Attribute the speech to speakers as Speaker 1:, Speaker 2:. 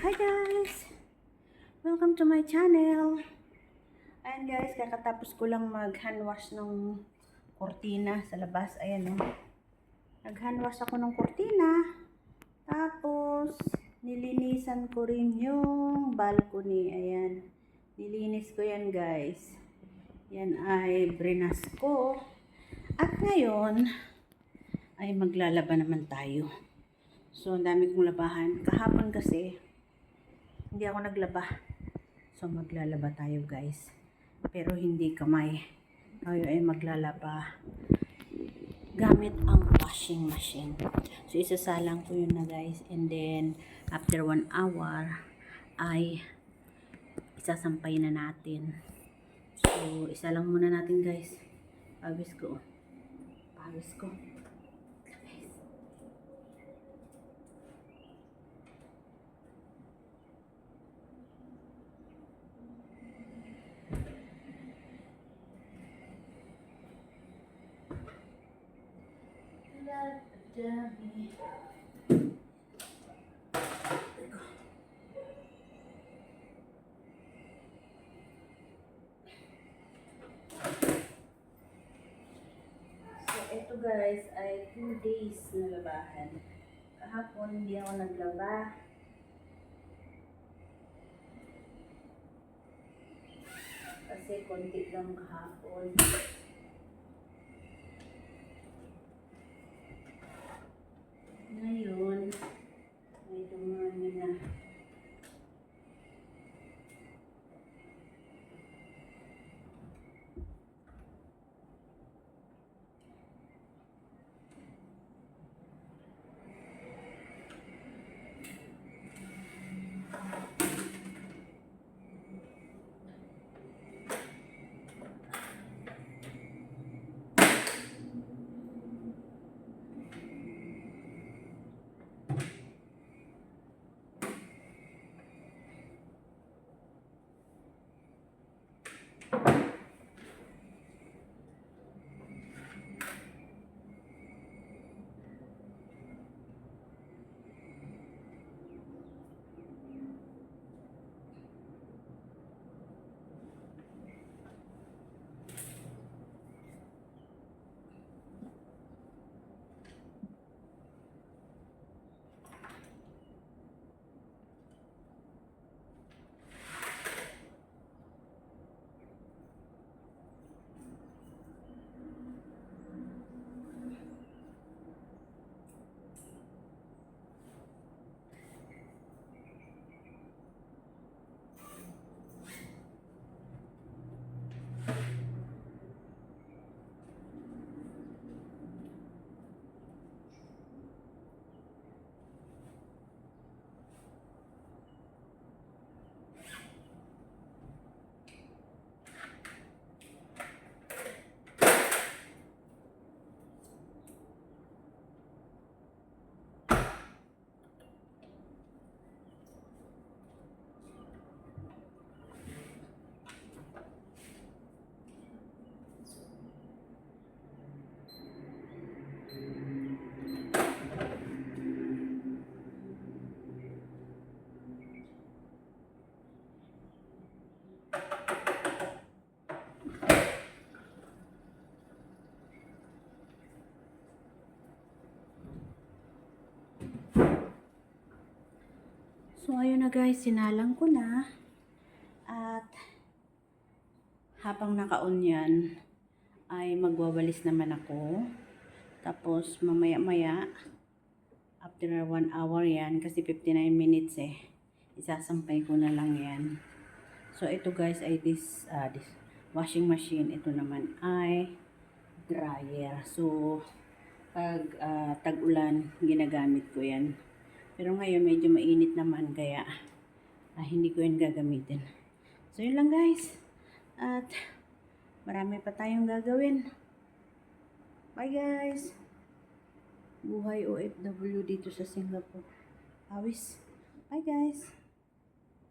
Speaker 1: Hi guys! Welcome to my channel! Ayan guys, kakatapos ko lang mag hand wash ng kortina sa labas. Ayan o. Nag hand wash ako ng kortina. Tapos, nilinisan ko rin yung balcony. Ayan. Nilinis ko yan guys. Yan ay brinas ko. At ngayon, ay maglalaba naman tayo. So, ang dami kong labahan. Kahapon kasi, hindi ako naglaba. So, maglalaba tayo guys. Pero hindi kamay. Tayo ay maglalaba gamit ang washing machine. So, isasalang ko yun na guys. And then, after one hour, ay isasampay na natin. So, isa lang muna natin guys. Pawis ko. Pawis ko. Guys. Dami. So, ito guys ay 2 days na labahan. Kahapon hindi ako naglaba. Kasi konti lang kahapon. Thank you. So, ayun na guys, sinalang ko na. At, habang naka-on yan, ay magwawalis naman ako. Tapos, mamaya-maya, after one hour yan, kasi 59 minutes eh, isasampay ko na lang yan. So, ito guys ay this, ah, this washing machine. Ito naman ay dryer. So, pag ah, tag-ulan, ginagamit ko yan. Pero ngayon medyo mainit naman kaya ah, hindi ko yun gagamitin. So yun lang guys. At marami pa tayong gagawin. Bye guys. Buhay OFW dito sa Singapore. Awis. Bye guys.